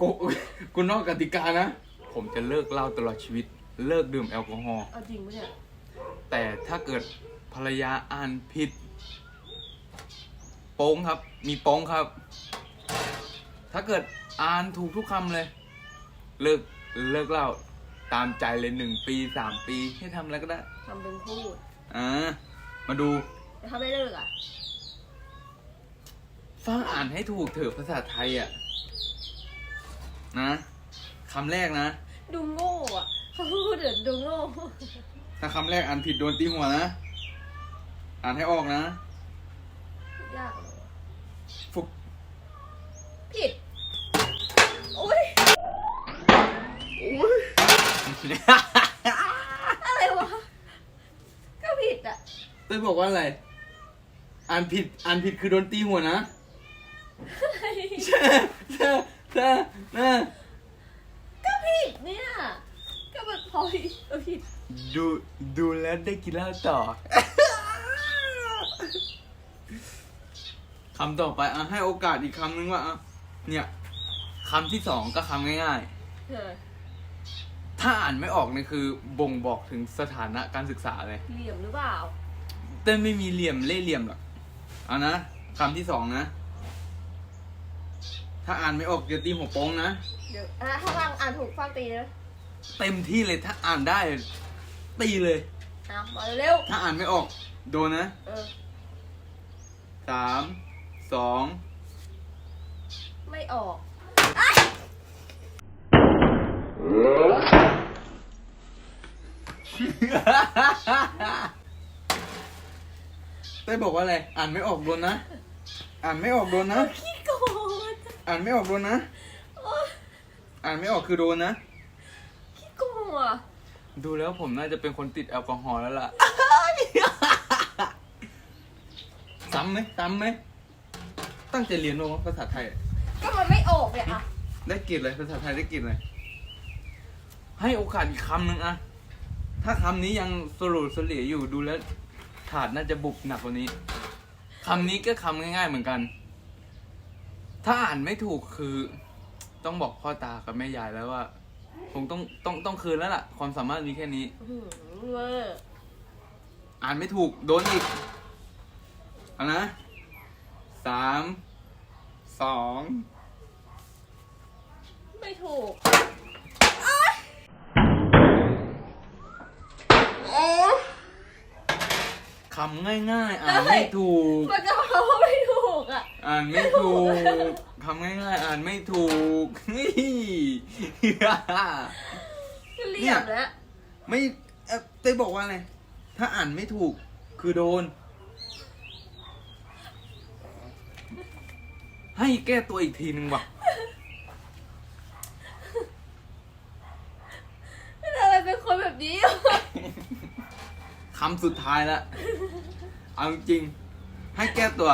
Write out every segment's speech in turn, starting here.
กูกูนอกกติกานะ ผมจะเลิกเหล้าตลอดชีวิต เลิกดื่มแอลกอฮอล์เอาจริงปะเนี่ยแต่ถ้าเกิดภรรยาอ่านผิด โป้งครับ มีโป้งครับ ถ้าเกิดอ่านถูกทุกคำเลย เลิกเลิกเหล้าตามใจเลยหนึ่งปีสามปีให้ทำอะไรก็ได้ทำเป็นพูด อ่ามาดู แต่ถ้าไม่เลิกอะ ฟังอ่านให้ถูกเถอะภาษาไทยอะ นะคำแรกนะ ดูโง่อะเขาพูดเดี๋ยวดูโง่ถ้าคำแรกอ่านผิดโดนตีหัวนะ อ่านให้ออกนะ ยากเลยฟุกผิดอุ้ยอะไรวะ ก็ผิดอะเต้ยบอกว่าอะไร อ่านผิดอ่านผิดคือโดนตีหัวนะใช่ใช่ ใช่นะก็ผิดเนี่ย ก็แบบพอผิดก็ผิด ดูดูแล้วได้กินเหล้าต่อ คำต่อไปอะให้โอกาสอีกคำนึงว่าอะเนี่ยคำที่สองก็คำง่ายเออๆ ถ้าอ่านไม่ออกเนี่ยคือ บ่งบอกถึงสถานะการศึกษาเลย เหลี่ยมหรือเปล่า เต้ยไม่มีเหลี่ยมเล่ห์เหลี่ยมหรอกเอานะคำที่สองนะ ถ้าอ่านไม่ออกจะตีหัวโป้งนะ เดี๋ยวอะถ้าฟังอ่านถูกฟังตีนะเต็มที่เลยถ้าอ่านได้ ตีเลย อะมาเร็วถ้าอ่านไม่ออก โดนนะๆเออ สามสองไม่ออกเต้ยบอกว่าอะไร อ่านไม่ออกโดนนะ อ่านไม่ออกโดนนะ ขี้โกง อ่านไม่ออกโดนนะ อ่านไม่ออกคือโดนนะ ขี้โกงอะดูแล้วผมน่าจะเป็นคนติดแอลกอฮอล์แล้วล่ะ ซ้ำไหมซ้ำไหม ตั้งใจเรียนว่าภาษาไทย ก็มันไม่ออกเนี่ยอะได้กลิ่นเลยภาษาไทยได้กลิ่นเลย ให้โอกาสอีกคำหนึ่งอะ ถ้าคำนี้ยังสรุปสลีอยู่ดูแล้ว ถาดน่าจะบุกหนักกว่านี้ คำนี้ก็คำง่ายๆเหมือนกัน ถ้าอ่านไม่ถูกคือ ต้องบอกพ่อตากับแม่ยายแล้วว่าคงต้องต้องต้องคืนแล้วล่ะ ความสามารถมีแค่นี้ อื้อหือเวอร์อ่านไม่ถูก โดนอีกเอานะสามสองไม่ถูก คำง่ายๆ อ่านไม่ถูก มันก็เพราะว่าไม่ถูก อะอ่านไม่ถูกคำง่ายๆอ่านไม่ถูกนี่เหลี่ยมแล้วไม่เอ่อเต้ยบอกว่าอะไรถ้าอ่านไม่ถูกคือโดน ให้แก้ตัวอีกทีนึงว่ะทำไมเป็นคนแบบนี้อะคำสุดท้ายแล้วเอาจริงๆให้แก้ตัว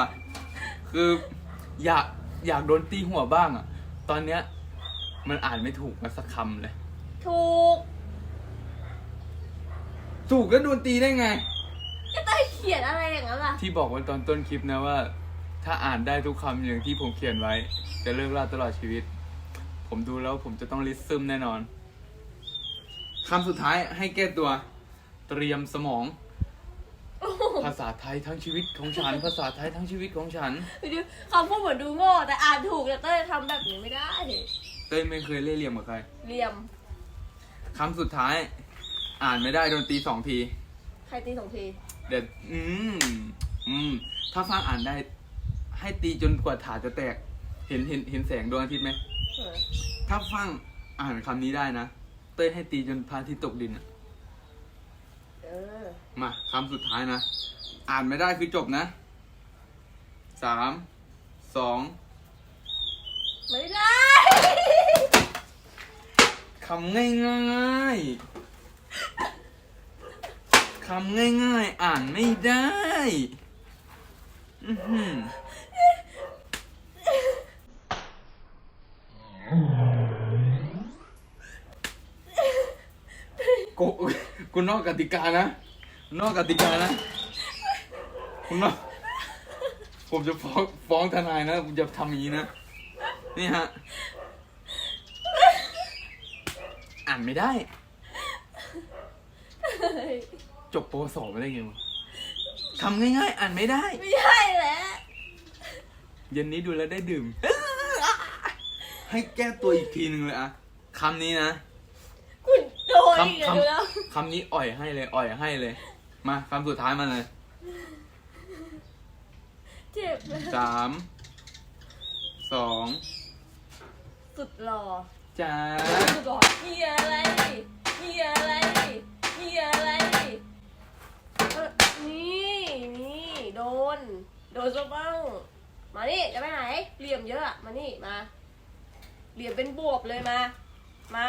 คืออยากอยากโดนตีหัวบ้างอะตอนเนี้ยมันอ่านไม่ถูกมาสักคำเลย ถูกถูกก็โดนตีได้ไง ก็ได้เขียนอะไรอย่างนั้นล่ะ ที่บอกไว้ตอนต้นคลิปนะว่า ถ้าอ่านได้ทุกคำอย่างที่ผมเขียนไว้ จะเลิกล่าตลอดชีวิต ผมดูแล้วผมจะต้องลิสซึมแน่นอนคำสุดท้ายให้แก้ตัว เตรียมสมองโอ้โห ภาษาไทยทั้งชีวิตของฉัน ภาษาไทยทั้งชีวิตของฉัน ดูคำพูดเหมือนดูโง่แต่อ่านถูกแต่เต้ยทำแบบนี้ไม่ได้ เต้ยไม่เคยเล่ห์เหลี่ยมกับใครเหลี่ยม คำสุดท้าย อ่านไม่ได้โดนตีสองที ใครตีสองที เดี๋ยวอืมอืมถ้าฟังอ่านได้ ให้ตีจนกว่าถาดจะแตก เห็นเห็นเห็นแสงดวงอาทิตย์ไหมเออถ้าฟังอ่านคำนี้ได้นะ เต้ยให้ตีจนพระอาทิตย์ตกดินอะ เออ มาคำสุดท้ายนะ อ่านไม่ได้คือจบนะสามสองไม่ได้คำง่ายๆคำง่ายๆ อ่านไม่ได้ อือหือกู กูนอกกติกานะ นอกกติกานะ คุณนอก ผมจะฟ้องฟ้องทนายนะผมจะทำอย่างนี้นะ นี่ฮะ อ่านไม่ได้เฮ้ยจบโปรสองมาได้ไงวะคำง่ายๆ อ่านไม่ได้ ไม่ใช่แหละเย็นนี้ดูแล้วได้ดื่ม ให้แก้ตัวอีกทีหนึ่งเลยอะคำนี้นะคุณโดนอีก คำอะดูแล้วคำคำนี้อ่อยให้เลย อ่อยให้เลย มาคำสุดท้ายมาเลยเจ็บเลยสามสองสุดหล่อจ้าสุดหล่อมีอะไรมีอะไรมีอะไรเออนี่นี่โดน โดนซะบ้างมานี่จะไปไหนเหลี่ยมเยอะอะมานี่มาเหลี่ยมเป็นบวบเลยมา มา